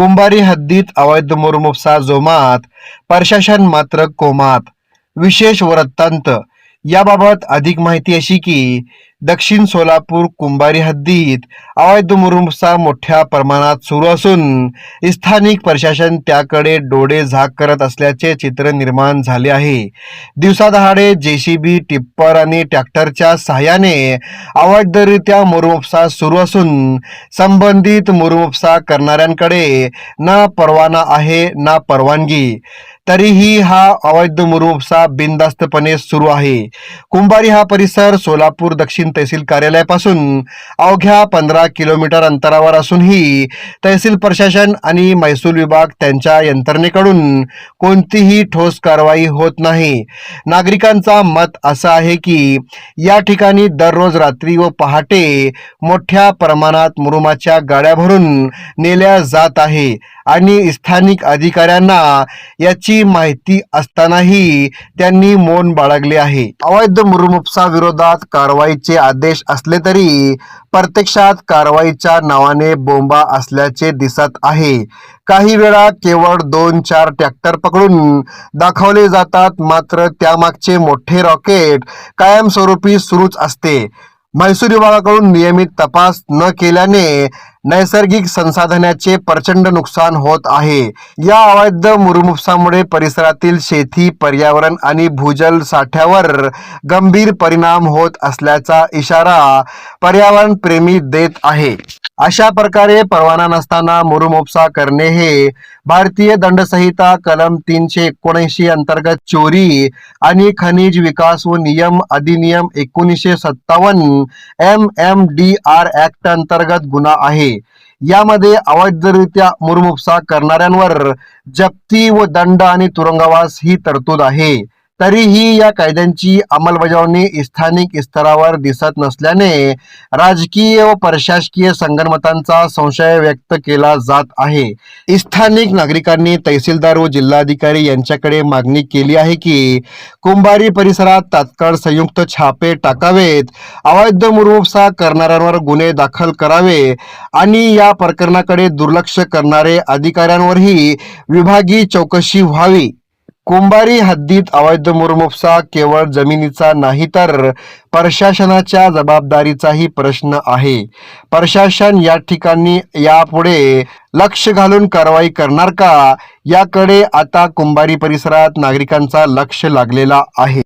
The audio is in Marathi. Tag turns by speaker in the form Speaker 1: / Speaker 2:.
Speaker 1: कुंभारी हद्दीत अवैध मुरमुपसा जोमात प्रशासन मात्र कोमात. विशेष वृत्तांत. याबाबत अधिक माहिती अशी की दक्षिण सोलापूर कुंभारी हद्दीत अवैध मुरुमसा मोठ्या प्रमाणात सुरू असून स्थानिक प्रशासन त्याकडे डोळे झाक करत असल्याचे चित्र निर्माण झाले आहे. दिवसादहाडे जेसीबी टिप्पर आणि ट्रॅक्टरच्या सहाय्याने अवैधरित्या मुरुमपसा सुरू असून संबंधित मुरुमपसा करणाऱ्यांकडे ना परवाना आहे ना परवानगी. तरीही हा अवैध मुरुमपसा बिनधास्तपणे सुरू आहे. कुंभारी हा परिसर सोलापूर दक्षिण तहसील कार्यालयापासून अवघ्या पंधरा किलोमीटर अंतरावर असूनही तहसील प्रशासन आणि महसूल विभाग त्यांच्या यंत्रणेकडून कोणतीही ठोस कारवाई होत नाही. नागरिकांचा मत असा आहे की या ठिकाणी दररोज रात्री व पहाटे मोठ्या प्रमाणात मुरुमाच्या गाड्या भरून नेल्या जात आहे आणि स्थानिक अधिकाऱ्यांना याची माहिती असतानाही त्यांनी मौन बाळगले आहे. अवैध मुरुमुपसा विरोधात कारवाईचे आदेश असले तरी प्रत्यक्षात कारवाईच्या नावाने बोंबा असल्याचे दिसत आहे. काही वेळा केवळ दोन चार ट्रॅक्टर पकडून दाखवले जातात मात्र त्यामागचे मोठे रॉकेट कायमस्वरूपी सुरूच असते. म्हैसूर विभागाकडून नियमित तपास न केल्याने नैसर्गिक संसाधनाचे प्रचंड नुकसान होत आहे. या अवैध मुरमुपसामुळे परिसरातील शेती पर्यावरण आणि भूजल साठ्यावर गंभीर परिणाम होत असल्याचा इशारा पर्यावरण प्रेमी देत आहे. अशा प्रकारे परवाना नसताना मुरुमुपसा करणे हे भारतीय दंडसंहिता कलम तीनशे एकोणऐंशी अंतर्गत चोरी आणि खनिज विकास व नियम अधिनियम एकोणीसशे सत्तावन्न M M D R act अंतर्गत गुन्हा आहे. यामध्ये अवैधरित्या मुरुमोपसा करणाऱ्यांवर जप्ती व दंड आणि तुरुंगवास ही तरतूद आहे. तरीही या कायद्यांची अंमलबजावणी स्थानिक स्तरावर दिसत नसल्याने राजकीय व प्रशासकीय संगणमतांचा संशय व्यक्त केला जात आहे. स्थानिक नागरिकांनी तहसीलदार व जिल्हाधिकारी यांच्याकडे मागणी केली आहे की कुंभारी परिसरात तात्काळ संयुक्त छापे टाकावेत अवैध मुरुमसा करणाऱ्यांवर गुन्हे दाखल करावे आणि या प्रकरणाकडे दुर्लक्ष करणारे अधिकाऱ्यांवरही विभागीय चौकशी व्हावी. कुंभारी हद्दीत अवैध मुरमुपसा केवळ जमिनीचा नाही तर प्रशासनाच्या जबाबदारीचाही प्रश्न आहे. प्रशासन या ठिकाणी यापुढे लक्ष घालून कारवाई करणार का? याकडे आता कुंभारी परिसरात नागरिकांचा लक्ष लागलेला आहे.